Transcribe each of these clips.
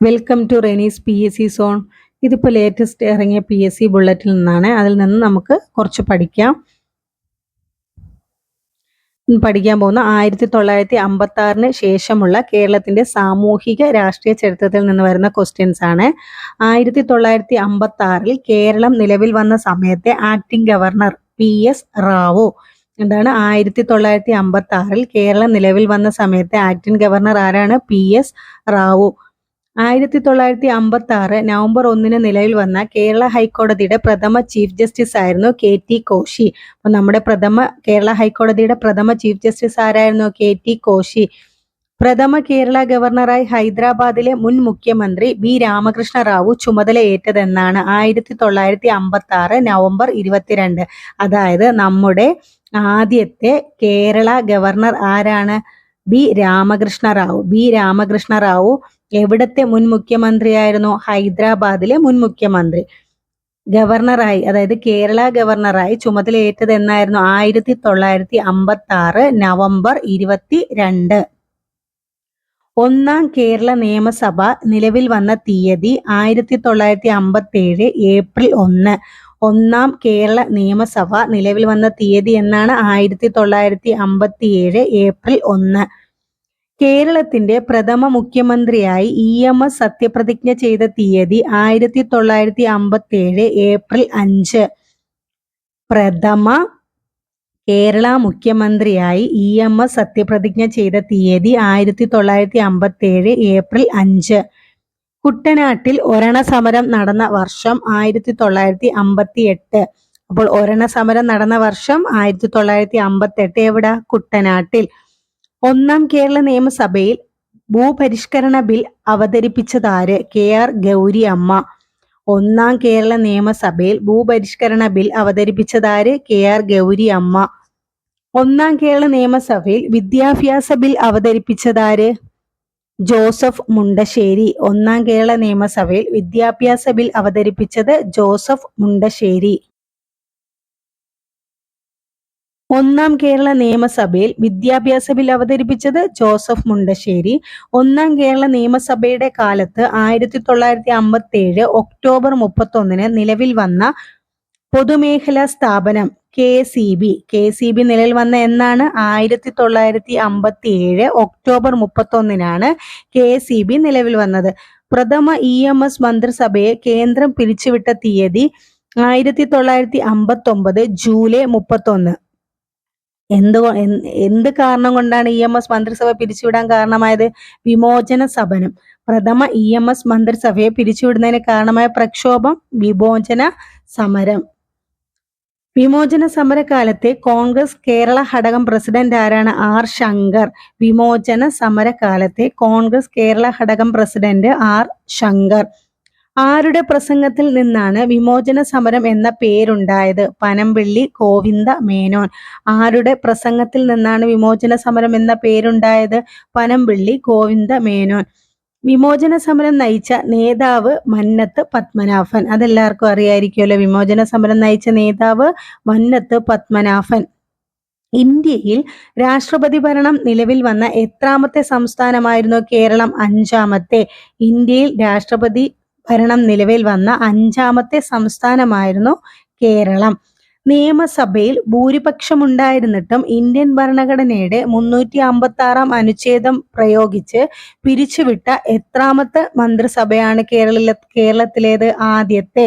Welcome to Renees P S C zone ഇതിപ്പോൾ latest ഇറങ്ങിയ P S C ബുള്ളറ്റിൽ നിന്നാണ്. അതിൽ നിന്ന് നമുക്ക് കുറച്ച് പഠിക്കാം. പഠിക്കാൻ പോകുന്ന. ആയിരത്തി തൊള്ളായിരത്തി അമ്പത്തി ആറിന് ശേഷമുള്ള കേരളത്തിന്റെ സാമൂഹിക രാഷ്ട്രീയ ചരിത്രത്തിൽ നിന്ന് വരുന്ന ക്വസ്റ്റ്യൻസ് ആണ്. ആയിരത്തി തൊള്ളായിരത്തി അമ്പത്തി ആറിൽ കേരളം നിലവിൽ വന്ന സമയത്തെ acting governor P S Rao. എന്താണ്? ആയിരത്തി തൊള്ളായിരത്തി അമ്പത്തി ആറിൽ കേരളം നിലവിൽ വന്ന സമയത്തെ ആക്ടിംഗ് ഗവർണർ ആരാണ്? P S Rao. ആയിരത്തി തൊള്ളായിരത്തി അമ്പത്തി ആറ് നവംബർ ഒന്നിന് നിലവിൽ വന്ന കേരള ഹൈക്കോടതിയുടെ പ്രഥമ ചീഫ് ജസ്റ്റിസ് ആയിരുന്നു കെ ടി കോശി. അപ്പൊ നമ്മുടെ പ്രഥമ കേരള ഹൈക്കോടതിയുടെ പ്രഥമ ചീഫ് ജസ്റ്റിസ് ആരായിരുന്നു? K T Koshy. പ്രഥമ കേരള ഗവർണറായി ഹൈദരാബാദിലെ മുൻ മുഖ്യമന്ത്രി ബി രാമകൃഷ്ണ റാവു ചുമതലയേറ്റതെന്നാണ് ആയിരത്തി തൊള്ളായിരത്തി അമ്പത്തി ആറ് നവംബർ ഇരുപത്തിരണ്ട്. അതായത് നമ്മുടെ ആദ്യത്തെ കേരള ഗവർണർ ആരാണ്? ബി രാമകൃഷ്ണ റാവു. ബി രാമകൃഷ്ണ റാവു എവിടത്തെ മുൻ മുഖ്യമന്ത്രിയായിരുന്നു? ഹൈദരാബാദിലെ മുൻ മുഖ്യമന്ത്രി. ഗവർണറായി അതായത് കേരള ഗവർണറായി ചുമതലയേറ്റത് എന്നായിരുന്നു ആയിരത്തി തൊള്ളായിരത്തി അമ്പത്തി ആറ് നവംബർ ഇരുപത്തി രണ്ട് ഒന്നാം കേരള നിയമസഭ നിലവിൽ വന്ന തീയതി ആയിരത്തി തൊള്ളായിരത്തി അമ്പത്തി ഏഴ് ഏപ്രിൽ ഒന്ന്. ഒന്നാം കേരള നിയമസഭ നിലവിൽ വന്ന തീയതി എന്നാണ് ആയിരത്തി തൊള്ളായിരത്തി അമ്പത്തി ഏഴ് ഏപ്രിൽ ഒന്ന്. കേരളത്തിന്റെ പ്രഥമ മുഖ്യമന്ത്രിയായി ഇ എം എസ് സത്യപ്രതിജ്ഞ ചെയ്ത തീയതി ആയിരത്തി തൊള്ളായിരത്തി അമ്പത്തി ഏഴ് ഏപ്രിൽ അഞ്ച്. പ്രഥമ കേരള മുഖ്യമന്ത്രിയായി ഇ എം എസ് സത്യപ്രതിജ്ഞ ചെയ്ത തീയതി ആയിരത്തി തൊള്ളായിരത്തി അമ്പത്തി ഏഴ് ഏപ്രിൽ അഞ്ച്. കുട്ടനാട്ടിൽ ഒരണ സമരം നടന്ന വർഷം ആയിരത്തി തൊള്ളായിരത്തി അമ്പത്തി എട്ട് അപ്പോൾ ഒരണ സമരം നടന്ന വർഷം ആയിരത്തി തൊള്ളായിരത്തി അമ്പത്തി എട്ട് എവിടെ? കുട്ടനാട്ടിൽ. ഒന്നാം കേരള നിയമസഭയിൽ ഭൂപരിഷ്കരണ ബിൽ അവതരിപ്പിച്ചതാര്? കെ ആർ ഗൗരി അമ്മ ഒന്നാം കേരള നിയമസഭയിൽ ഭൂപരിഷ്കരണ ബിൽ അവതരിപ്പിച്ചതാര്? കെ ആർ ഗൗരി അമ്മ ഒന്നാം കേരള നിയമസഭയിൽ വിദ്യാഭ്യാസ ബിൽ അവതരിപ്പിച്ചതാര്? ജോസഫ് മുണ്ടശ്ശേരി. ഒന്നാം കേരള നിയമസഭയിൽ വിദ്യാഭ്യാസ ബിൽ അവതരിപ്പിച്ചത് ജോസഫ് മുണ്ടശ്ശേരി. ഒന്നാം കേരള നിയമസഭയിൽ വിദ്യാഭ്യാസ ബിൽ അവതരിപ്പിച്ചത് ജോസഫ് മുണ്ടശ്ശേരി. ഒന്നാം കേരള നിയമസഭയുടെ കാലത്ത് ആയിരത്തി തൊള്ളായിരത്തി അമ്പത്തി ഏഴ് ഒക്ടോബർ മുപ്പത്തൊന്നിന് നിലവിൽ വന്ന പൊതുമേഖലാ സ്ഥാപനം K C B. K C B നിലയിൽ വന്ന എന്നാണ്? ആയിരത്തി തൊള്ളായിരത്തി അമ്പത്തി ഏഴ് ഒക്ടോബർ മുപ്പത്തൊന്നിനാണ് കെ സി ബി നിലവിൽ വന്നത്. പ്രഥമ ഇ എം എസ് മന്ത്രിസഭയെ കേന്ദ്രം പിരിച്ചുവിട്ട തീയതി ആയിരത്തി തൊള്ളായിരത്തി അമ്പത്തി ഒമ്പത് ജൂലൈ മുപ്പത്തൊന്ന്. എന്ത് എന്ത് കാരണം കൊണ്ടാണ് ഇ എം എസ് മന്ത്രിസഭ പിരിച്ചുവിടാൻ കാരണമായത്? വിമോചന സഭനം. പ്രഥമ ഇ എം എസ് മന്ത്രിസഭയെ പിരിച്ചുവിടുന്നതിന് കാരണമായ പ്രക്ഷോഭം വിമോചന സമരം. വിമോചന സമരകാലത്തെ കോൺഗ്രസ് കേരള ഘടകം പ്രസിഡന്റ് ആരാണ്? ആർ. ശങ്കർ. വിമോചന സമരകാലത്തെ കോൺഗ്രസ് കേരള ഘടകം പ്രസിഡന്റ് ആർ. ശങ്കർ. ആരുടെ പ്രസംഗത്തിൽ നിന്നാണ് വിമോചന സമരം എന്ന പേരുണ്ടായത്? പനമ്പിള്ളി ഗോവിന്ദ മേനോൻ. ആരുടെ പ്രസംഗത്തിൽ നിന്നാണ് വിമോചന സമരം എന്ന പേരുണ്ടായത്? പനമ്പിള്ളി ഗോവിന്ദ മേനോൻ. വിമോചന സമരം നയിച്ച നേതാവ് മന്നത്ത് പത്മനാഭൻ. അതെല്ലാവർക്കും അറിയായിരിക്കുമല്ലോ വിമോചന സമരം നയിച്ച നേതാവ് മന്നത്ത് പത്മനാഭൻ. ഇന്ത്യയിൽ രാഷ്ട്രപതി ഭരണം നിലവിൽ വന്ന എത്രാമത്തെ സംസ്ഥാനമായിരുന്നു കേരളം? അഞ്ചാമത്തെ. ഇന്ത്യയിൽ രാഷ്ട്രപതി ഭരണം നിലവിൽ വന്ന അഞ്ചാമത്തെ സംസ്ഥാനമായിരുന്നു കേരളം. നിയമസഭയിൽ ഭൂരിപക്ഷമുണ്ടായിരുന്നിട്ടും ഇന്ത്യൻ ഭരണഘടനയുടെ മുന്നൂറ്റി അമ്പത്തി ആറാം അനുച്ഛേദം പ്രയോഗിച്ച് പിരിച്ചുവിട്ട എത്രാമത്തെ മന്ത്രിസഭയാണ് കേരള കേരളത്തിലേത് ആദ്യത്തെ?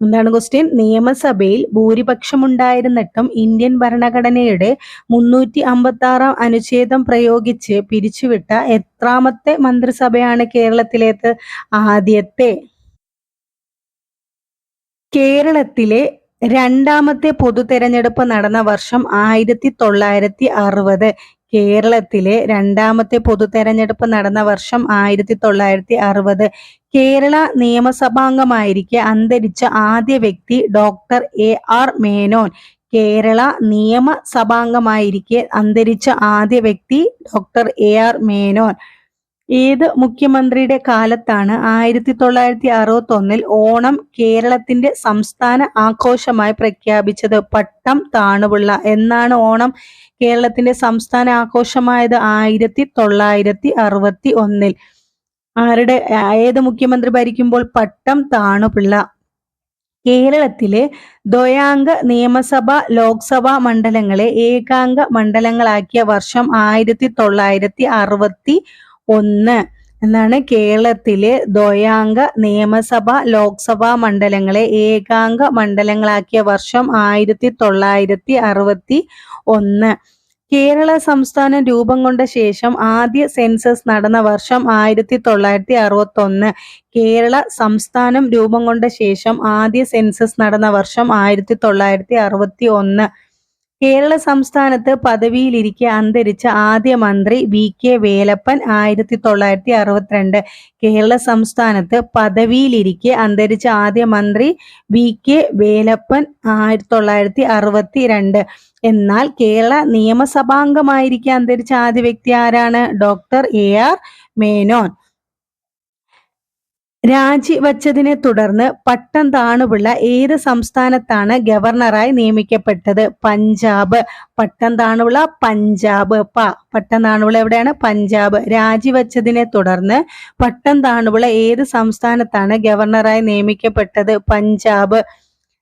എന്താണ് ക്വസ്റ്റ്യൻ നിയമസഭയിൽ ഭൂരിപക്ഷമുണ്ടായിരുന്നിട്ടും ഇന്ത്യൻ ഭരണഘടനയുടെ മുന്നൂറ്റി അമ്പത്തി ആറാം അനുച്ഛേദം പ്രയോഗിച്ച് പിരിച്ചുവിട്ട എത്രാമത്തെ മന്ത്രിസഭയാണ് കേരളത്തിലേത് ആദ്യത്തെ? കേരളത്തിലെ രണ്ടാമത്തെ പൊതു തെരഞ്ഞെടുപ്പ് നടന്ന വർഷം ആയിരത്തി തൊള്ളായിരത്തി അറുപത് കേരളത്തിലെ രണ്ടാമത്തെ പൊതു തെരഞ്ഞെടുപ്പ് നടന്ന വർഷം ആയിരത്തി തൊള്ളായിരത്തി അറുപത് കേരള നിയമസഭാംഗമായിരിക്കെ അന്തരിച്ച ആദ്യ വ്യക്തി doctor A R Menon. Kerala നിയമസഭാംഗമായിരിക്കെ അന്തരിച്ച ആദ്യ വ്യക്തി ഡോക്ടർ എ ആർ മേനോൻ. ഏത് മുഖ്യമന്ത്രിയുടെ കാലത്താണ് ആയിരത്തി തൊള്ളായിരത്തി അറുപത്തി ഒന്നിൽ ഓണം കേരളത്തിന്റെ സംസ്ഥാന ആഘോഷമായി പ്രഖ്യാപിച്ചത്? പട്ടം താണുപിള്ള. എന്നാണ് ഓണം കേരളത്തിന്റെ സംസ്ഥാന ആഘോഷമായത് ആയിരത്തി തൊള്ളായിരത്തി അറുപത്തി ഒന്നിൽ ആരുടെ ഏത് മുഖ്യമന്ത്രി ഭരിക്കുമ്പോൾ? പട്ടം താണുപിള്ള. കേരളത്തിലെ ദ്വയാംഗ നിയമസഭ ലോക്സഭാ മണ്ഡലങ്ങളെ ഏകാംഗ മണ്ഡലങ്ങളാക്കിയ വർഷം ആയിരത്തി തൊള്ളായിരത്തി അറുപത്തി ഒന്ന്. എന്നാണ് കേരളത്തിലെ ദ്വയാംഗ നിയമസഭ ലോക്സഭാ മണ്ഡലങ്ങളെ ഏകാംഗ മണ്ഡലങ്ങളാക്കിയ വർഷം ആയിരത്തി തൊള്ളായിരത്തി അറുപത്തി ഒന്ന് കേരള സംസ്ഥാനം രൂപം കൊണ്ട ശേഷം ആദ്യ സെൻസസ് നടന്ന വർഷം ആയിരത്തി തൊള്ളായിരത്തി അറുപത്തി ഒന്ന് കേരള സംസ്ഥാനം രൂപം കൊണ്ട ശേഷം ആദ്യ സെൻസസ് നടന്ന വർഷം ആയിരത്തി തൊള്ളായിരത്തി അറുപത്തി ഒന്ന് കേരള സംസ്ഥാനത്ത് പദവിയിലിരിക്കെ അന്തരിച്ച ആദ്യ മന്ത്രി വി കെ വേലപ്പൻ ആയിരത്തി തൊള്ളായിരത്തി അറുപത്തിരണ്ട് കേരള സംസ്ഥാനത്ത് പദവിയിലിരിക്കെ അന്തരിച്ച ആദ്യ മന്ത്രി വി കെ വേലപ്പൻ ആയിരത്തി തൊള്ളായിരത്തി അറുപത്തി രണ്ട് എന്നാൽ കേരള നിയമസഭാംഗമായിരിക്കെ അന്തരിച്ച ആദ്യ വ്യക്തി ആരാണ്? Doctor A R Menon. രാജിവച്ചതിനെ തുടർന്ന് പട്ടം താണുപിള്ള ഏത് സംസ്ഥാനത്താണ് ഗവർണറായി നിയമിക്കപ്പെട്ടത്? പഞ്ചാബ്. പട്ടം താണുപിള്ള പഞ്ചാബ്. പ. പട്ടം താണുപിള്ള എവിടെയാണ്? പഞ്ചാബ്. രാജിവച്ചതിനെ തുടർന്ന് പട്ടം താണുപിള്ള ഏത് സംസ്ഥാനത്താണ് ഗവർണറായി നിയമിക്കപ്പെട്ടത്? പഞ്ചാബ്.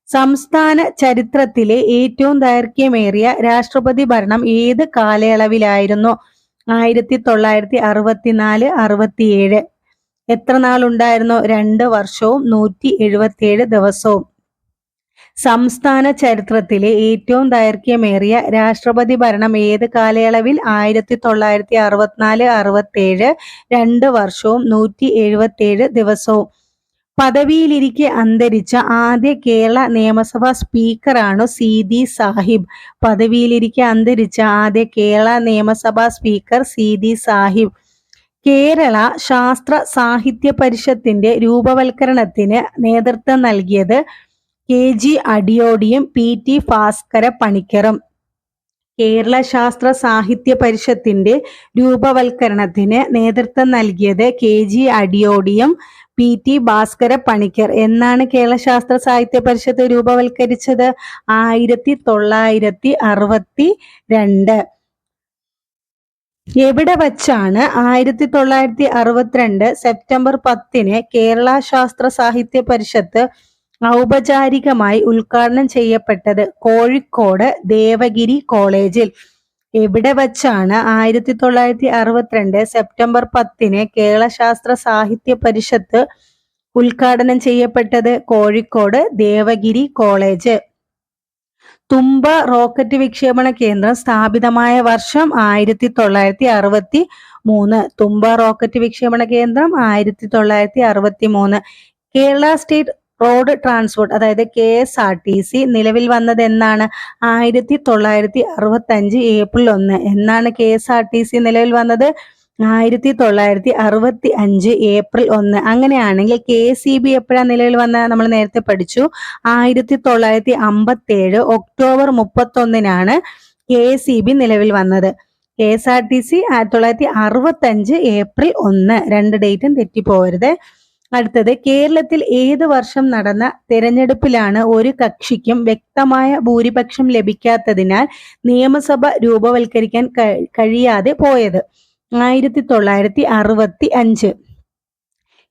സംസ്ഥാന ചരിത്രത്തിലെ ഏറ്റവും ദൈർഘ്യമേറിയ രാഷ്ട്രപതി ഭരണം ഏത് കാലയളവിലായിരുന്നു? ആയിരത്തി തൊള്ളായിരത്തി അറുപത്തിനാല് അറുപത്തിയേഴ്. എത്ര നാളുണ്ടായിരുന്നു? രണ്ട് വർഷവും നൂറ്റി എഴുപത്തിയേഴ് ദിവസവും. സംസ്ഥാന ചരിത്രത്തിലെ ഏറ്റവും ദൈർഘ്യമേറിയ രാഷ്ട്രപതി ഭരണം ഏത് കാലയളവിൽ? ആയിരത്തി തൊള്ളായിരത്തി അറുപത്തിനാല് അറുപത്തിയേഴ് രണ്ട് വർഷവും നൂറ്റി എഴുപത്തിയേഴ് ദിവസവും. പദവിയിലിരിക്കെ അന്തരിച്ച ആദ്യ കേരള നിയമസഭാ സ്പീക്കറാണ് സി ദി സാഹിബ്. പദവിയിലിരിക്കെ അന്തരിച്ച ആദ്യ കേരള നിയമസഭാ സ്പീക്കർ സി ദി സാഹിബ്. കേരള ശാസ്ത്ര സാഹിത്യ പരിഷത്തിന്റെ രൂപവൽക്കരണത്തിന് നേതൃത്വം നൽകിയത് കെ ജി അടിയോടിയും പി ടി ഭാസ്കര പണിക്കറും. കേരള ശാസ്ത്ര സാഹിത്യ പരിഷത്തിന്റെ രൂപവൽക്കരണത്തിന് നേതൃത്വം നൽകിയത് കെ ജി അടിയോടിയും പി ടി ഭാസ്കര പണിക്കർ. എന്നാണ് കേരള ശാസ്ത്ര സാഹിത്യ പരിഷത്ത് രൂപവൽക്കരിച്ചത്? ആയിരത്തി തൊള്ളായിരത്തി അറുപത്തി രണ്ട്. എവിടെ വച്ചാണ് ആയിരത്തി തൊള്ളായിരത്തി അറുപത്തിരണ്ട് സെപ്റ്റംബർ പത്തിന് കേരള ശാസ്ത്ര സാഹിത്യ പരിഷത്ത് ഔപചാരികമായി ഉദ്ഘാടനം ചെയ്യപ്പെട്ടത് കോഴിക്കോട് ദേവഗിരി കോളേജിൽ? എവിടെ വച്ചാണ് ആയിരത്തി തൊള്ളായിരത്തി അറുപത്തിരണ്ട് സെപ്റ്റംബർ പത്തിന് കേരള ശാസ്ത്ര സാഹിത്യ പരിഷത്ത് ഉദ്ഘാടനം ചെയ്യപ്പെട്ടത്? കോഴിക്കോട് ദേവഗിരി കോളേജ്. തുമ്പ റോക്കറ്റ് വിക്ഷേപണ കേന്ദ്രം സ്ഥാപിതമായ വർഷം ആയിരത്തി തൊള്ളായിരത്തി അറുപത്തി മൂന്ന് തുമ്പ റോക്കറ്റ് വിക്ഷേപണ കേന്ദ്രം ആയിരത്തി തൊള്ളായിരത്തി അറുപത്തി മൂന്ന് കേരള സ്റ്റേറ്റ് റോഡ് ട്രാൻസ്പോർട്ട് അതായത് K S R T C നിലവിൽ വന്നത് എന്നാണ് ആയിരത്തി തൊള്ളായിരത്തി അറുപത്തി അഞ്ച് ഏപ്രിൽ ഒന്ന്. എന്നാണ് K S R T C നിലവിൽ വന്നത്? ആയിരത്തി തൊള്ളായിരത്തി അറുപത്തി അഞ്ച് ഏപ്രിൽ ഒന്ന്. അങ്ങനെയാണെങ്കിൽ കെ സി ബി എപ്പോഴാണ് നിലവിൽ വന്ന നമ്മൾ നേരത്തെ പഠിച്ചു. ആയിരത്തി തൊള്ളായിരത്തി അമ്പത്തി ഏഴ് ഒക്ടോബർ മുപ്പത്തൊന്നിനാണ് കെ സി ബി നിലവിൽ വന്നത്. K S R T C ആയിരത്തി തൊള്ളായിരത്തി അറുപത്തി അഞ്ച് ഏപ്രിൽ ഒന്ന്. രണ്ട് ഡേറ്റും തെറ്റിപ്പോകരുത് അടുത്തത് കേരളത്തിൽ ഏത് വർഷം നടന്ന തെരഞ്ഞെടുപ്പിലാണ് ഒരു കക്ഷിക്കും വ്യക്തമായ ഭൂരിപക്ഷം ലഭിക്കാത്തതിനാൽ നിയമസഭ രൂപവൽക്കരിക്കാൻ കഴിയാതെ പോയത്? ആയിരത്തി തൊള്ളായിരത്തി അറുപത്തി അഞ്ച്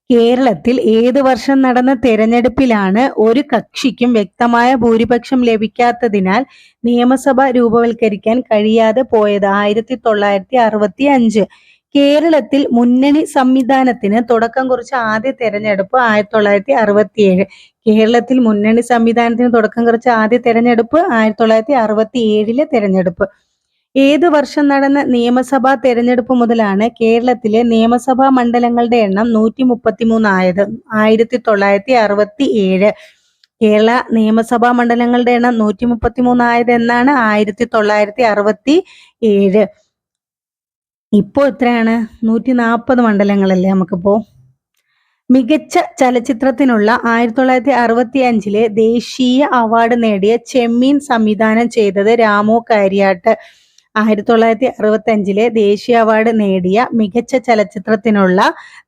കേരളത്തിൽ ഏത് വർഷം നടന്ന തെരഞ്ഞെടുപ്പിലാണ് ഒരു കക്ഷിക്കും വ്യക്തമായ ഭൂരിപക്ഷം ലഭിക്കാത്തതിനാൽ നിയമസഭ രൂപവൽക്കരിക്കാൻ കഴിയാതെ പോയത് ആയിരത്തി തൊള്ളായിരത്തി അറുപത്തി അഞ്ച് കേരളത്തിൽ മുന്നണി സംവിധാനത്തിന് തുടക്കം കുറിച്ച ആദ്യ തെരഞ്ഞെടുപ്പ് ആയിരത്തി തൊള്ളായിരത്തി അറുപത്തിയേഴ് കേരളത്തിൽ മുന്നണി സംവിധാനത്തിന് തുടക്കം കുറിച്ച ആദ്യ തെരഞ്ഞെടുപ്പ് ആയിരത്തി തൊള്ളായിരത്തി അറുപത്തി ഏഴിലെ തെരഞ്ഞെടുപ്പ്. ഏത് വർഷം നടന്ന നിയമസഭാ തെരഞ്ഞെടുപ്പ് മുതലാണ് കേരളത്തിലെ നിയമസഭാ മണ്ഡലങ്ങളുടെ എണ്ണം നൂറ്റി മുപ്പത്തിമൂന്ന് ആയത്. ആയിരത്തി തൊള്ളായിരത്തി അറുപത്തി ഏഴ് കേരള നിയമസഭാ മണ്ഡലങ്ങളുടെ എണ്ണം നൂറ്റി മുപ്പത്തി മൂന്നായത് എന്നാണ് ആയിരത്തി തൊള്ളായിരത്തി അറുപത്തി ഏഴ് ഇപ്പോ എത്രയാണ്? നൂറ്റി നാൽപ്പത് മണ്ഡലങ്ങളല്ലേ നമുക്കിപ്പോ? മികച്ച ചലച്ചിത്രത്തിനുള്ള ആയിരത്തി തൊള്ളായിരത്തി അറുപത്തി അഞ്ചിലെ ദേശീയ അവാർഡ് നേടിയ ചെമ്മീൻ സംവിധാനം ചെയ്തത് രാമു കാര്യാട്ട്. ആയിരത്തി തൊള്ളായിരത്തി അറുപത്തി അഞ്ചിലെ ദേശീയ അവാർഡ് നേടിയ മികച്ച ചലച്ചിത്രത്തിനുള്ള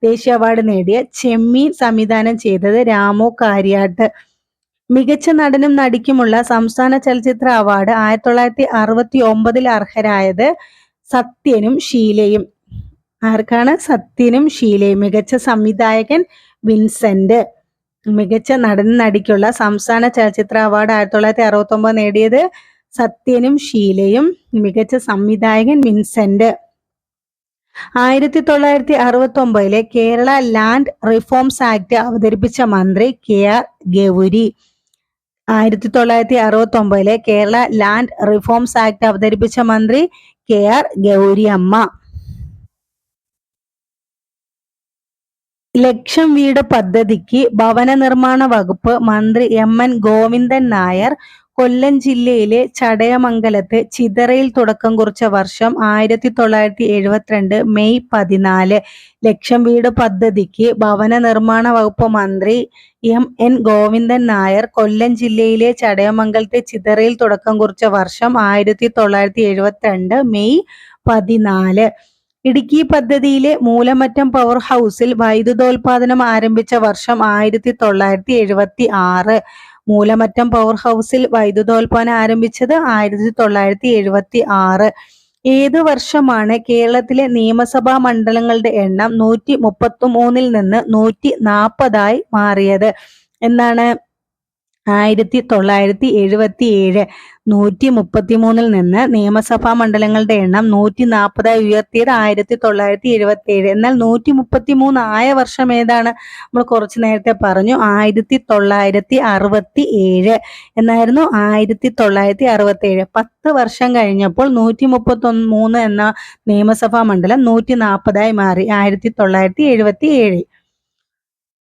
ദേശീയ അവാർഡ് നേടിയ ചെമ്മീൻ സംവിധാനം ചെയ്തത് രാമു കാര്യാട്ട്. മികച്ച നടനും നടിക്കുമുള്ള സംസ്ഥാന ചലച്ചിത്ര അവാർഡ് ആയിരത്തി തൊള്ളായിരത്തി അറുപത്തി ഒമ്പതിൽ അർഹരായത് സത്യനും ഷീലയും. ആർക്കാണ്? സത്യനും ഷീലയും. മികച്ച സംവിധായകൻ വിൻസെന്റ്. മികച്ച നടൻ നടിക്കുള്ള സംസ്ഥാന ചലച്ചിത്ര അവാർഡ് ആയിരത്തി തൊള്ളായിരത്തി അറുപത്തി ഒമ്പത് നേടിയത് സത്യനും ഷീലയും മികച്ച സംവിധായകൻ വിൻസെന്റ്. ആയിരത്തി തൊള്ളായിരത്തി അറുപത്തി ഒമ്പതിലെ കേരള ലാൻഡ് റിഫോംസ് ആക്ട് അവതരിപ്പിച്ച മന്ത്രി കെ ആർ ഗൗരി. ആയിരത്തി തൊള്ളായിരത്തി അറുപത്തി ഒമ്പതിലെ കേരള ലാൻഡ് റിഫോംസ് ആക്ട് അവതരിപ്പിച്ച മന്ത്രി കെ ആർ ഗൗരി അമ്മ ലക്ഷം വീട് പദ്ധതിക്ക് ഭവന നിർമ്മാണ വകുപ്പ് മന്ത്രി എം എൻ ഗോവിന്ദൻ നായർ കൊല്ലം ജില്ലയിലെ ചടയമംഗലത്ത് ചിതറയിൽ തുടക്കം കുറിച്ച വർഷം ആയിരത്തി തൊള്ളായിരത്തി എഴുപത്തിരണ്ട് മെയ് പതിനാല് ലക്ഷം വീട് പദ്ധതിക്ക് ഭവന നിർമ്മാണ വകുപ്പ് മന്ത്രി എം എൻ ഗോവിന്ദൻ നായർ കൊല്ലം ജില്ലയിലെ ചടയമംഗലത്തെ ചിതറയിൽ തുടക്കം കുറിച്ച വർഷം ആയിരത്തി തൊള്ളായിരത്തി എഴുപത്തിരണ്ട് മെയ് പതിനാല്. ഇടുക്കി പദ്ധതിയിലെ മൂലമറ്റം പവർ ഹൗസിൽ വൈദ്യുതോൽപാദനം ആരംഭിച്ച വർഷം ആയിരത്തി തൊള്ളായിരത്തി എഴുപത്തി ആറ് മൂലമറ്റം പവർ ഹൗസിൽ വൈദ്യുതോൽപാദനം ആരംഭിച്ചത് ആയിരത്തി തൊള്ളായിരത്തി എഴുപത്തി ആറ് ഏത് വർഷമാണ് കേരളത്തിലെ നിയമസഭാ മണ്ഡലങ്ങളുടെ എണ്ണം നൂറ്റി മുപ്പത്തി മൂന്നിൽ നിന്ന് നൂറ്റി നാൽപ്പതായി മാറിയത്? എന്നാണ് ആയിരത്തി തൊള്ളായിരത്തി എഴുപത്തി ഏഴ് നൂറ്റി മുപ്പത്തി മൂന്നിൽ നിന്ന് നിയമസഭാ മണ്ഡലങ്ങളുടെ എണ്ണം നൂറ്റി നാൽപ്പതായി ഉയർത്തിയത് ആയിരത്തി തൊള്ളായിരത്തി എഴുപത്തി ഏഴ് എന്നാൽ നൂറ്റി മുപ്പത്തി മൂന്ന് ആയ വർഷം ഏതാണ്? നമ്മൾ കുറച്ച് നേരത്തെ പറഞ്ഞു ആയിരത്തി തൊള്ളായിരത്തി അറുപത്തി ഏഴ് എന്നായിരുന്നു ആയിരത്തി തൊള്ളായിരത്തി അറുപത്തി ഏഴ് പത്ത് വർഷം കഴിഞ്ഞപ്പോൾ നൂറ്റി മുപ്പത്തി മൂന്ന് എന്ന നിയമസഭാ മണ്ഡലം നൂറ്റി നാൽപ്പതായി മാറി ആയിരത്തി തൊള്ളായിരത്തി എഴുപത്തി ഏഴ്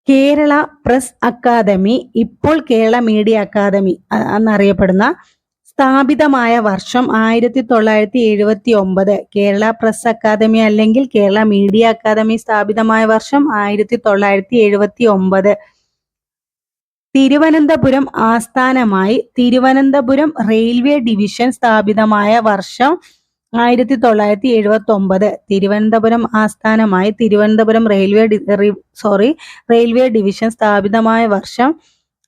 കേരള പ്രസ് അക്കാദമി ഇപ്പോൾ കേരള മീഡിയ അക്കാദമി എന്നറിയപ്പെടുന്ന സ്ഥാപിതമായ വർഷം ആയിരത്തി തൊള്ളായിരത്തി എഴുപത്തി ഒമ്പത് കേരള പ്രസ് അക്കാദമി അല്ലെങ്കിൽ കേരള മീഡിയ അക്കാദമി സ്ഥാപിതമായ വർഷം ആയിരത്തി തൊള്ളായിരത്തി എഴുപത്തി ഒമ്പത് തിരുവനന്തപുരം ആസ്ഥാനമായി തിരുവനന്തപുരം റെയിൽവേ ഡിവിഷൻ സ്ഥാപിതമായ വർഷം ആയിരത്തി തൊള്ളായിരത്തി എഴുപത്തി ഒമ്പത് തിരുവനന്തപുരം ആസ്ഥാനമായി Thiruvananthapuram railway sorry railway division സ്ഥാപിതമായ വർഷം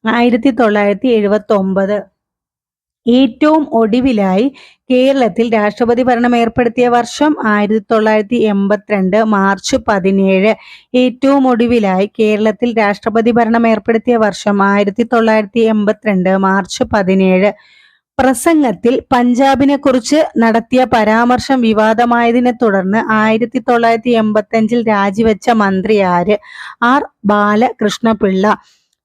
ആയിരത്തി തൊള്ളായിരത്തി എഴുപത്തി ഒമ്പത് ഏറ്റവും ഒടുവിലായി കേരളത്തിൽ രാഷ്ട്രപതി ഭരണം ഏർപ്പെടുത്തിയ വർഷം ആയിരത്തി തൊള്ളായിരത്തി എൺപത്തിരണ്ട് മാർച്ച് പതിനേഴ്. ഏറ്റവും ഒടുവിലായി കേരളത്തിൽ രാഷ്ട്രപതി ഭരണം ഏർപ്പെടുത്തിയ വർഷം ആയിരത്തി തൊള്ളായിരത്തി എൺപത്തിരണ്ട് മാർച്ച് പതിനേഴ്. പ്രസംഗത്തിൽ പഞ്ചാബിനെ കുറിച്ച് നടത്തിയ പരാമർശം വിവാദമായതിനെ തുടർന്ന് ആയിരത്തി തൊള്ളായിരത്തി എൺപത്തി അഞ്ചിൽ രാജിവെച്ച മന്ത്രി ആര്? ആർ. ബാലകൃഷ്ണപിള്ള.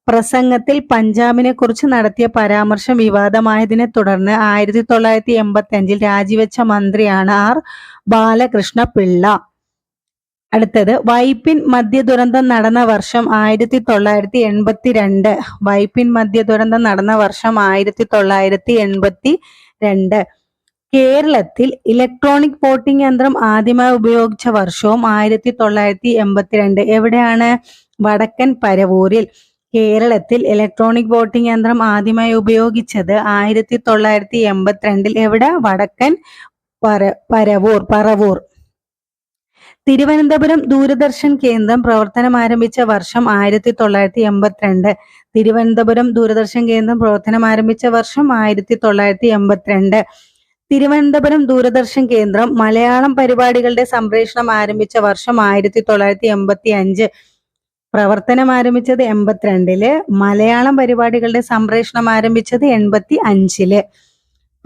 പ്രസംഗത്തിൽ പഞ്ചാബിനെ കുറിച്ച് നടത്തിയ പരാമർശം വിവാദമായതിനെ തുടർന്ന് ആയിരത്തി തൊള്ളായിരത്തി എൺപത്തി അഞ്ചിൽ രാജിവെച്ച മന്ത്രിയാണ് ആർ. ബാലകൃഷ്ണ പിള്ള അടുത്തത് വൈപ്പിൻ മദ്യ ദുരന്തം നടന്ന വർഷം ആയിരത്തി തൊള്ളായിരത്തി എൺപത്തി രണ്ട് വൈപ്പിൻ മദ്യ ദുരന്തം നടന്ന വർഷം ആയിരത്തി തൊള്ളായിരത്തി എൺപത്തി രണ്ട് കേരളത്തിൽ ഇലക്ട്രോണിക് വോട്ടിംഗ് യന്ത്രം ആദ്യമായി ഉപയോഗിച്ച വർഷവും ആയിരത്തി തൊള്ളായിരത്തി എൺപത്തിരണ്ട് എവിടെയാണ്? വടക്കൻ പരവൂരിൽ. കേരളത്തിൽ ഇലക്ട്രോണിക് വോട്ടിംഗ് യന്ത്രം ആദ്യമായി ഉപയോഗിച്ചത് ആയിരത്തി തൊള്ളായിരത്തി എൺപത്തിരണ്ടിൽ എവിടെ? വടക്കൻ പര പരവൂർ പറവൂർ. തിരുവനന്തപുരം ദൂരദർശൻ കേന്ദ്രം പ്രവർത്തനം ആരംഭിച്ച വർഷം ആയിരത്തി തൊള്ളായിരത്തി എൺപത്തിരണ്ട് തിരുവനന്തപുരം ദൂരദർശൻ കേന്ദ്രം പ്രവർത്തനം ആരംഭിച്ച വർഷം ആയിരത്തി തൊള്ളായിരത്തി എൺപത്തിരണ്ട് തിരുവനന്തപുരം ദൂരദർശൻ കേന്ദ്രം മലയാളം പരിപാടികളുടെ സംപ്രേഷണം ആരംഭിച്ച വർഷം ആയിരത്തി തൊള്ളായിരത്തി എൺപത്തി അഞ്ച് പ്രവർത്തനം ആരംഭിച്ചത് എൺപത്തിരണ്ടിൽ മലയാളം പരിപാടികളുടെ സംപ്രേഷണം ആരംഭിച്ചത് എൺപത്തി അഞ്ചിൽ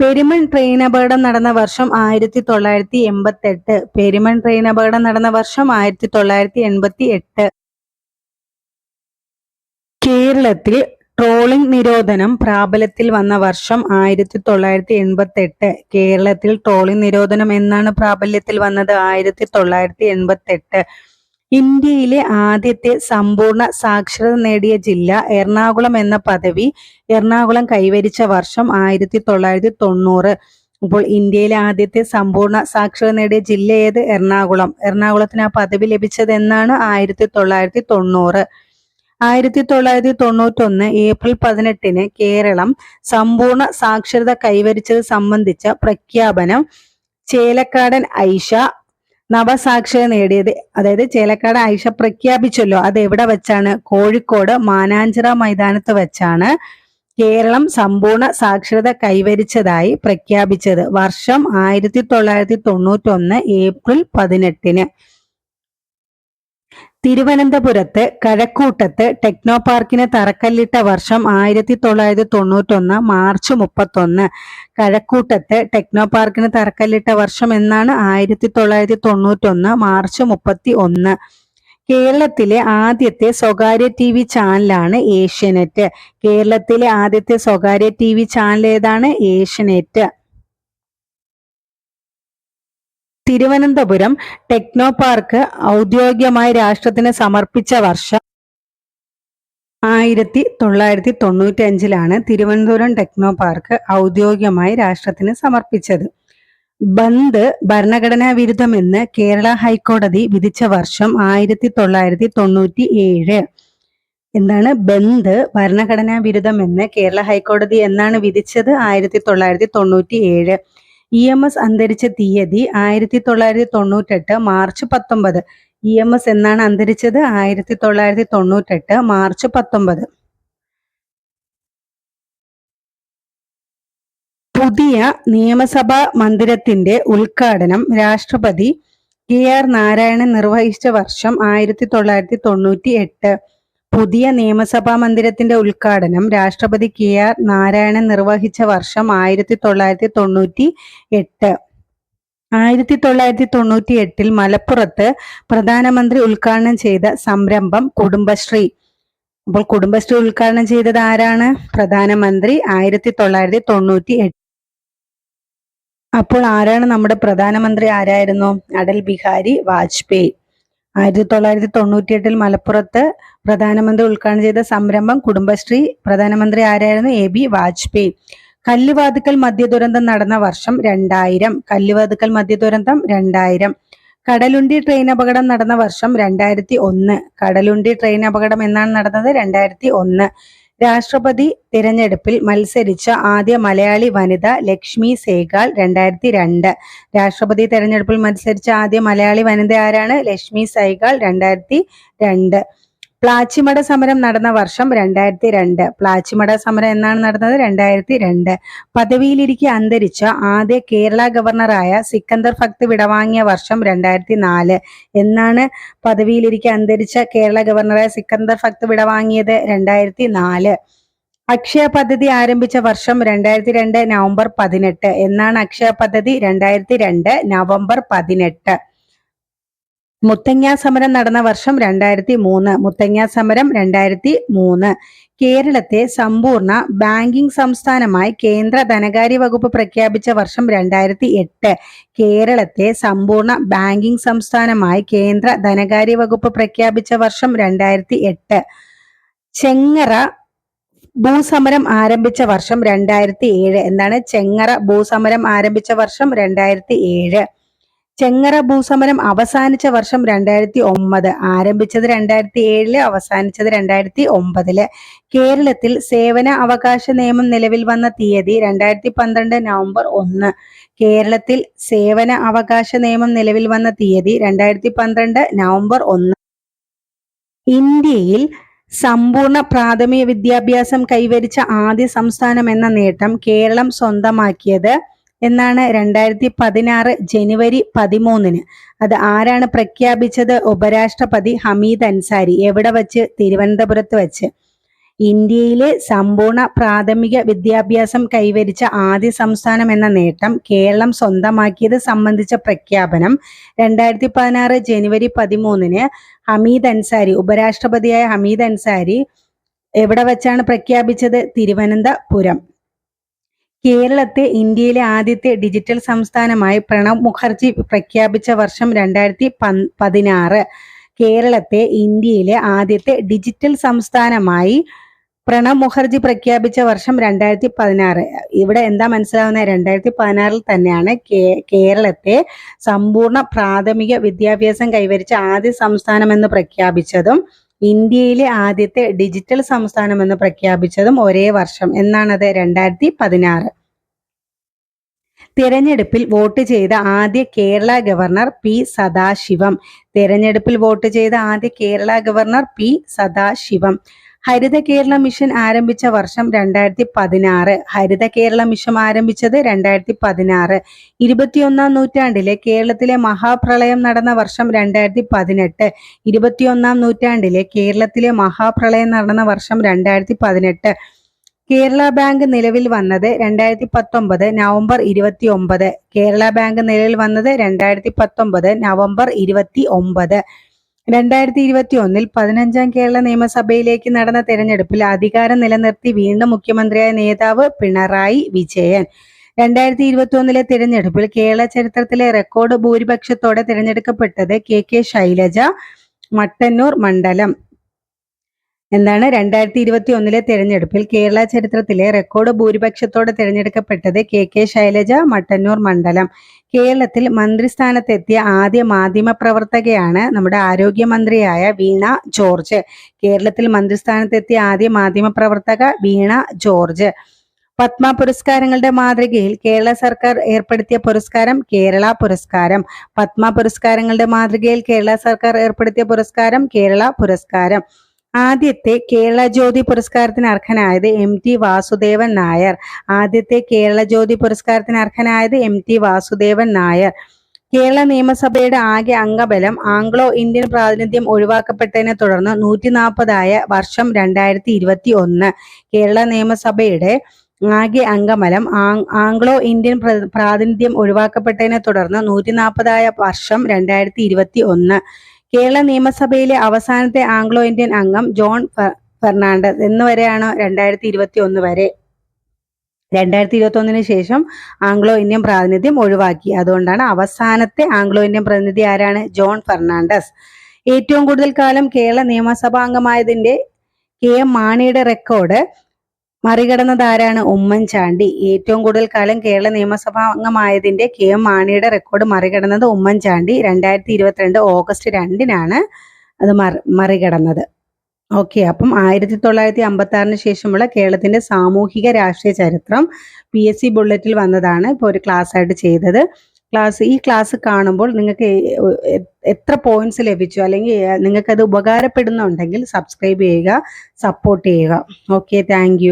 പെരുമൺ ട്രെയിൻ അപകടം നടന്ന വർഷം ആയിരത്തി തൊള്ളായിരത്തി എൺപത്തി എട്ട് പെരുമൺ ട്രെയിൻ അപകടം നടന്ന വർഷം ആയിരത്തി തൊള്ളായിരത്തി എൺപത്തി എട്ട് കേരളത്തിൽ ട്രോളിംഗ് നിരോധനം പ്രാബല്യത്തിൽ വന്ന വർഷം ആയിരത്തി തൊള്ളായിരത്തി എൺപത്തി എട്ട് കേരളത്തിൽ ട്രോളിംഗ് നിരോധനം എന്നാണ് പ്രാബല്യത്തിൽ വന്നത് ആയിരത്തി തൊള്ളായിരത്തി എൺപത്തി എട്ട് ഇന്ത്യയിലെ ആദ്യത്തെ സമ്പൂർണ സാക്ഷരത നേടിയ ജില്ല എറണാകുളം എന്ന പദവി എറണാകുളം കൈവരിച്ച വർഷം ആയിരത്തി തൊള്ളായിരത്തി തൊണ്ണൂറ് അപ്പോൾ ഇന്ത്യയിലെ ആദ്യത്തെ സമ്പൂർണ സാക്ഷരത നേടിയ ജില്ല ഏത്? എറണാകുളം. എറണാകുളത്തിന് ആ പദവി ലഭിച്ചത് എന്നാണ് ആയിരത്തി തൊള്ളായിരത്തി തൊണ്ണൂറ് ആയിരത്തി തൊള്ളായിരത്തി തൊണ്ണൂറ്റൊന്ന് ഏപ്രിൽ പതിനെട്ടിന് കേരളം സമ്പൂർണ സാക്ഷരത കൈവരിച്ചത് സംബന്ധിച്ച പ്രഖ്യാപനം. ചേലക്കാടൻ ഐഷ നവസാക്ഷര നേടിയത്. അതായത് ചേലക്കാട് ആയിഷ പ്രഖ്യാപിച്ചല്ലോ. അത് എവിടെ വെച്ചാണ്? കോഴിക്കോട് മാനാഞ്ചിറ മൈതാനത്ത് വെച്ചാണ് കേരളം സമ്പൂർണ സാക്ഷരത കൈവരിച്ചതായി പ്രഖ്യാപിച്ചത്. വർഷം ആയിരത്തി തൊള്ളായിരത്തി തൊണ്ണൂറ്റൊന്ന് ഏപ്രിൽ പതിനെട്ടിന്. തിരുവനന്തപുരത്ത് കഴക്കൂട്ടത്ത് ടെക്നോ പാർക്കിന് തറക്കല്ലിട്ട വർഷം ആയിരത്തി തൊള്ളായിരത്തി തൊണ്ണൂറ്റൊന്ന് മാർച്ച് മുപ്പത്തൊന്ന്. കഴക്കൂട്ടത്ത് ടെക്നോ പാർക്കിന് തറക്കല്ലിട്ട വർഷം എന്നാണ് ആയിരത്തി തൊള്ളായിരത്തി തൊണ്ണൂറ്റൊന്ന് മാർച്ച് മുപ്പത്തി ഒന്ന് കേരളത്തിലെ ആദ്യത്തെ സ്വകാര്യ ടി വി ചാനലാണ് ഏഷ്യനെറ്റ്. കേരളത്തിലെ ആദ്യത്തെ സ്വകാര്യ ടി വി ചാനൽ ഏതാണ്? ഏഷ്യനെറ്റ്. തിരുവനന്തപുരം ടെക്നോ പാർക്ക് ഔദ്യോഗികമായി രാഷ്ട്രത്തിന് സമർപ്പിച്ച വർഷം ആയിരത്തി തൊള്ളായിരത്തി തൊണ്ണൂറ്റി അഞ്ചിലാണ് തിരുവനന്തപുരം ടെക്നോ പാർക്ക് ഔദ്യോഗികമായി രാഷ്ട്രത്തിന് സമർപ്പിച്ചത്. ബന്ദ് ഭരണഘടനാ വിരുദ്ധമെന്ന് കേരള ഹൈക്കോടതി വിധിച്ച വർഷം ആയിരത്തി തൊള്ളായിരത്തി തൊണ്ണൂറ്റി ഏഴ് എന്താണ് ബന്ദ് ഭരണഘടനാ വിരുദ്ധമെന്ന് കേരള ഹൈക്കോടതി എന്നാണ് വിധിച്ചത്? ആയിരത്തി തൊള്ളായിരത്തി തൊണ്ണൂറ്റി ഏഴ് ഇ എം എസ് അന്തരിച്ച തീയതി ആയിരത്തി തൊള്ളായിരത്തി തൊണ്ണൂറ്റെട്ട് മാർച്ച് പത്തൊമ്പത്. ഇ എം എസ് എന്നാണ് അന്തരിച്ചത്? ആയിരത്തി തൊള്ളായിരത്തി തൊണ്ണൂറ്റെട്ട് മാർച്ച് പത്തൊമ്പത്. പുതിയ നിയമസഭാ മന്ദിരത്തിന്റെ ഉദ്ഘാടനം രാഷ്ട്രപതി കെ ആർ നാരായണൻ നിർവഹിച്ച വർഷം ആയിരത്തി തൊള്ളായിരത്തി തൊണ്ണൂറ്റി എട്ട് പുതിയ നിയമസഭാ മന്ദിരത്തിന്റെ ഉദ്ഘാടനം രാഷ്ട്രപതി കെ ആർ നാരായണൻ നിർവഹിച്ച വർഷം ആയിരത്തി തൊള്ളായിരത്തി തൊണ്ണൂറ്റി എട്ട്. ആയിരത്തി തൊള്ളായിരത്തി തൊണ്ണൂറ്റി എട്ടിൽ മലപ്പുറത്ത് പ്രധാനമന്ത്രി ഉദ്ഘാടനം ചെയ്ത സംരംഭം കുടുംബശ്രീ. അപ്പോൾ കുടുംബശ്രീ ഉദ്ഘാടനം ചെയ്തത് ആരാണ്? പ്രധാനമന്ത്രി ആയിരത്തി തൊള്ളായിരത്തി തൊണ്ണൂറ്റി എട്ട്. അപ്പോൾ ആരാണ് നമ്മുടെ പ്രധാനമന്ത്രി? ആരായിരുന്നു? അടൽ ബിഹാരി വാജ്പേയി. ആയിരത്തി തൊള്ളായിരത്തി തൊണ്ണൂറ്റി എട്ടിൽ മലപ്പുറത്ത് പ്രധാനമന്ത്രി ഉദ്ഘാടനം ചെയ്ത സംരംഭം കുടുംബശ്രീ പ്രധാനമന്ത്രി ആരായിരുന്നു? A B Vajpayee. കല്ലുവാതുക്കൽ മദ്യദുരന്തം നടന്ന വർഷം രണ്ടായിരം. കല്ലുവാതുക്കൽ മദ്യദുരന്തം രണ്ടായിരം. കടലുണ്ടി ട്രെയിൻ അപകടം നടന്ന വർഷം രണ്ടായിരത്തി ഒന്ന്. കടലുണ്ടി ട്രെയിൻ അപകടം എന്നാണ് നടന്നത്? രണ്ടായിരത്തി ഒന്ന്. രാഷ്ട്രപതി തിരഞ്ഞെടുപ്പിൽ മത്സരിച്ച ആദ്യ മലയാളി വനിത ലക്ഷ്മി സേഗാൾ രണ്ടായിരത്തി രണ്ട് രാഷ്ട്രപതി തിരഞ്ഞെടുപ്പിൽ മത്സരിച്ച ആദ്യ മലയാളി വനിത ആരാണ്? ലക്ഷ്മി സൈഗാൾ രണ്ടായിരത്തി രണ്ട് പ്ലാച്ചിമട സമരം നടന്ന വർഷം രണ്ടായിരത്തി രണ്ട് പ്ലാച്ചിമട സമരം എന്നാണ് നടന്നത്? രണ്ടായിരത്തി രണ്ട് പദവിയിലിരിക്കെ അന്തരിച്ച ആദ്യ കേരള ഗവർണറായ സിക്കന്ദർ ഭക്ത് വിടവാങ്ങിയ വർഷം രണ്ടായിരത്തി നാല് എന്നാണ് പദവിയിലിരിക്കെ അന്തരിച്ച കേരള ഗവർണറായ സിക്കന്ദർ ഭക്ത് വിടവാങ്ങിയത്? രണ്ടായിരത്തി നാല് അക്ഷയ പദ്ധതി ആരംഭിച്ച വർഷം രണ്ടായിരത്തി രണ്ട് നവംബർ പതിനെട്ട്. എന്നാണ് അക്ഷയ പദ്ധതി? രണ്ടായിരത്തി രണ്ട് നവംബർ പതിനെട്ട്. മുത്തങ്ങ സമരം നടന്ന വർഷം രണ്ടായിരത്തി മൂന്ന് മുത്തങ്ങ സമരം രണ്ടായിരത്തി മൂന്ന് കേരളത്തെ സമ്പൂർണ ബാങ്കിംഗ് സംസ്ഥാനമായി കേന്ദ്ര ധനകാര്യ വകുപ്പ് പ്രഖ്യാപിച്ച വർഷം രണ്ടായിരത്തി എട്ട് കേരളത്തെ സമ്പൂർണ ബാങ്കിംഗ് സംസ്ഥാനമായി കേന്ദ്ര ധനകാര്യ വകുപ്പ് പ്രഖ്യാപിച്ച വർഷം രണ്ടായിരത്തി എട്ട് ചെങ്ങറ ഭൂസമരം ആരംഭിച്ച വർഷം രണ്ടായിരത്തി ഏഴ് എന്താണ്? ചെങ്ങറ ഭൂസമരം ആരംഭിച്ച വർഷം രണ്ടായിരത്തി ഏഴ് ചെങ്ങറ ഭൂസമരം അവസാനിച്ച വർഷം രണ്ടായിരത്തി ഒമ്പത് ആരംഭിച്ചത് രണ്ടായിരത്തി ഏഴിൽ അവസാനിച്ചത് രണ്ടായിരത്തി ഒമ്പതിൽ കേരളത്തിൽ സേവന അവകാശ നിയമം നിലവിൽ വന്ന തീയതി രണ്ടായിരത്തി പന്ത്രണ്ട് നവംബർ ഒന്ന്. കേരളത്തിൽ സേവന അവകാശ നിയമം നിലവിൽ വന്ന തീയതി രണ്ടായിരത്തി പന്ത്രണ്ട് നവംബർ ഒന്ന്. ഇന്ത്യയിൽ സമ്പൂർണ പ്രാഥമിക വിദ്യാഭ്യാസം കൈവരിച്ച ആദ്യ സംസ്ഥാനം എന്ന നേട്ടം കേരളം സ്വന്തമാക്കിയത് എന്നാണ് രണ്ടായിരത്തി പതിനാറ് ജനുവരി പതിമൂന്നിന്. അത് ആരാണ് പ്രഖ്യാപിച്ചത്? ഉപരാഷ്ട്രപതി ഹമീദ് അൻസാരി. എവിടെ വച്ച്? തിരുവനന്തപുരത്ത് വച്ച്. ഇന്ത്യയിലെ സമ്പൂർണ പ്രാഥമിക വിദ്യാഭ്യാസം കൈവരിച്ച ആദ്യ സംസ്ഥാനം എന്ന നേട്ടം കേരളം സ്വന്തമാക്കിയത് സംബന്ധിച്ച പ്രഖ്യാപനം രണ്ടായിരത്തി പതിനാറ് ജനുവരി പതിമൂന്നിന് ഹമീദ് അൻസാരി ഉപരാഷ്ട്രപതിയായ ഹമീദ് അൻസാരി എവിടെ വച്ചാണ് പ്രഖ്യാപിച്ചത്? തിരുവനന്തപുരം. കേരളത്തെ ഇന്ത്യയിലെ ആദ്യത്തെ ഡിജിറ്റൽ സംസ്ഥാനമായി പ്രണബ് മുഖർജി പ്രഖ്യാപിച്ച വർഷം രണ്ടായിരത്തി പതിനാറ്. കേരളത്തെ ഇന്ത്യയിലെ ആദ്യത്തെ ഡിജിറ്റൽ സംസ്ഥാനമായി പ്രണബ് മുഖർജി പ്രഖ്യാപിച്ച വർഷം രണ്ടായിരത്തി പതിനാറ്. ഇവിടെ എന്താ മനസ്സിലാവുന്നത് രണ്ടായിരത്തി പതിനാറിൽ തന്നെയാണ് കേരളത്തെ സമ്പൂർണ പ്രാഥമിക വിദ്യാഭ്യാസം കൈവരിച്ച ആദ്യ സംസ്ഥാനം എന്ന് പ്രഖ്യാപിച്ചതും ഇന്ത്യയിലെ ആദ്യത്തെ ഡിജിറ്റൽ സംസ്ഥാനം എന്ന് പ്രഖ്യാപിച്ചതും ഒരേ വർഷം. എന്നാണത്? രണ്ടായിരത്തി പതിനാറ് തിരഞ്ഞെടുപ്പിൽ വോട്ട് ചെയ്ത ആദ്യ കേരള ഗവർണർ പി സദാശിവം. തിരഞ്ഞെടുപ്പിൽ വോട്ട് ചെയ്ത ആദ്യ Kerala governor P Sathasivam. Haritha Kerala mission ആരംഭിച്ച വർഷം രണ്ടായിരത്തി പതിനാറ് ഹരിത കേരള മിഷൻ ആരംഭിച്ചത് രണ്ടായിരത്തി പതിനാറ് ഇരുപത്തിയൊന്നാം നൂറ്റാണ്ടിലെ കേരളത്തിലെ മഹാപ്രളയം നടന്ന വർഷം രണ്ടായിരത്തി പതിനെട്ട് ഇരുപത്തിയൊന്നാം നൂറ്റാണ്ടിലെ കേരളത്തിലെ മഹാപ്രളയം നടന്ന വർഷം രണ്ടായിരത്തി പതിനെട്ട് കേരള ബാങ്ക് നിലവിൽ വന്നത് രണ്ടായിരത്തി പത്തൊമ്പത് നവംബർ ഇരുപത്തി ഒമ്പത് കേരള ബാങ്ക് നിലവിൽ വന്നത് രണ്ടായിരത്തി പത്തൊമ്പത് നവംബർ ഇരുപത്തി ഒമ്പത് രണ്ടായിരത്തി ഇരുപത്തി ഒന്നിൽ പതിനഞ്ചാം കേരള നിയമസഭയിലേക്ക് നടന്ന തെരഞ്ഞെടുപ്പിൽ അധികാരം നിലനിർത്തി വീണ്ടും മുഖ്യമന്ത്രിയായ നേതാവ് പിണറായി വിജയൻ. രണ്ടായിരത്തി ഇരുപത്തി ഒന്നിലെ തിരഞ്ഞെടുപ്പിൽ കേരള ചരിത്രത്തിലെ റെക്കോർഡ് ഭൂരിപക്ഷത്തോടെ തിരഞ്ഞെടുക്കപ്പെട്ടത് കെ കെ ശൈലജ മട്ടന്നൂർ മണ്ഡലം. എന്താണ് രണ്ടായിരത്തി ഇരുപത്തി ഒന്നിലെ തെരഞ്ഞെടുപ്പിൽ കേരള ചരിത്രത്തിലെ റെക്കോർഡ് ഭൂരിപക്ഷത്തോടെ തിരഞ്ഞെടുക്കപ്പെട്ടത് കെ കെ ശൈലജ മട്ടന്നൂർ മണ്ഡലം. കേരളത്തിൽ മന്ത്രിസ്ഥാനത്തെത്തിയ ആദ്യ മാധ്യമ പ്രവർത്തകയാണ് നമ്മുടെ ആരോഗ്യമന്ത്രിയായ വീണ ജോർജ്. കേരളത്തിൽ മന്ത്രിസ്ഥാനത്തെത്തിയ ആദ്യ മാധ്യമ പ്രവർത്തക വീണ ജോർജ്. പത്മ പുരസ്കാരങ്ങളുടെ മാതൃകയിൽ കേരള സർക്കാർ ഏർപ്പെടുത്തിയ പുരസ്കാരം കേരള പുരസ്കാരം. പത്മ പുരസ്കാരങ്ങളുടെ മാതൃകയിൽ കേരള സർക്കാർ ഏർപ്പെടുത്തിയ പുരസ്കാരം കേരള പുരസ്കാരം. ആദ്യത്തെ കേരള ജ്യോതി പുരസ്കാരത്തിന് അർഹനായത് എം ടി വാസുദേവൻ നായർ. ആദ്യത്തെ കേരള ജ്യോതി പുരസ്കാരത്തിന് അർഹനായത് എം ടി വാസുദേവൻ നായർ. കേരള നിയമസഭയുടെ ആകെ അംഗബലം ആംഗ്ലോ ഇന്ത്യൻ പ്രാതിനിധ്യം ഒഴിവാക്കപ്പെട്ടതിനെ തുടർന്ന് നൂറ്റി നാൽപ്പതായ വർഷം രണ്ടായിരത്തി ഇരുപത്തി ഒന്ന് കേരള നിയമസഭയുടെ ആകെ അംഗബലം ആംഗ്ലോ ഇന്ത്യൻ പ്ര- പ്രാതിനിധ്യം ഒഴിവാക്കപ്പെട്ടതിനെ തുടർന്ന് നൂറ്റി നാൽപ്പതായ വർഷം രണ്ടായിരത്തി ഇരുപത്തി ഒന്ന് കേരള നിയമസഭയിലെ അവസാനത്തെ ആംഗ്ലോ ഇന്ത്യൻ അംഗം ജോൺ ഫെർണാണ്ടസ് എന്ന് വരെയാണ് രണ്ടായിരത്തി ഇരുപത്തി ഒന്ന് വരെ. രണ്ടായിരത്തി ഇരുപത്തി ഒന്നിന് ശേഷം ആംഗ്ലോ ഇന്ത്യൻ പ്രാതിനിധ്യം ഒഴിവാക്കി. അതുകൊണ്ടാണ് അവസാനത്തെ ആംഗ്ലോ ഇന്ത്യൻ പ്രതിനിധി ആരാണ്? John Fernandes. ഏറ്റവും കൂടുതൽ കാലം കേരള നിയമസഭാംഗമായതിന്റെ കെ എം മാണിയുടെ റെക്കോർഡ് മറികടന്നത് ആരാണ് ഉമ്മൻചാണ്ടി? ഏറ്റവും കൂടുതൽ കാലം കേരള നിയമസഭാ അംഗമായതിന്റെ കെ എം മാണിയുടെ റെക്കോർഡ് മറികടന്നത് ഉമ്മൻചാണ്ടി. രണ്ടായിരത്തി ഇരുപത്തിരണ്ട് ഓഗസ്റ്റ് രണ്ടിനാണ് അത് മറി മറികടന്നത്. ഓക്കെ അപ്പം ആയിരത്തി തൊള്ളായിരത്തി അമ്പത്തി ആറിന് ശേഷമുള്ള കേരളത്തിന്റെ സാമൂഹിക രാഷ്ട്രീയ ചരിത്രം പി എസ് സി ബുള്ളറ്റിൽ വന്നതാണ് ഇപ്പോൾ ഒരു ക്ലാസ് ആയിട്ട് ചെയ്തത്. ക്ലാസ് ഈ ക്ലാസ് കാണുമ്പോൾ നിങ്ങൾക്ക് എത്ര പോയിന്റ്സ് ലഭിച്ചു? അല്ലെങ്കിൽ നിങ്ങൾക്ക് അത് ഉപകാരപ്പെടുന്നുണ്ടെങ്കിൽ സബ്സ്ക്രൈബ് ചെയ്യുക സപ്പോർട്ട് ചെയ്യുക. Okay thank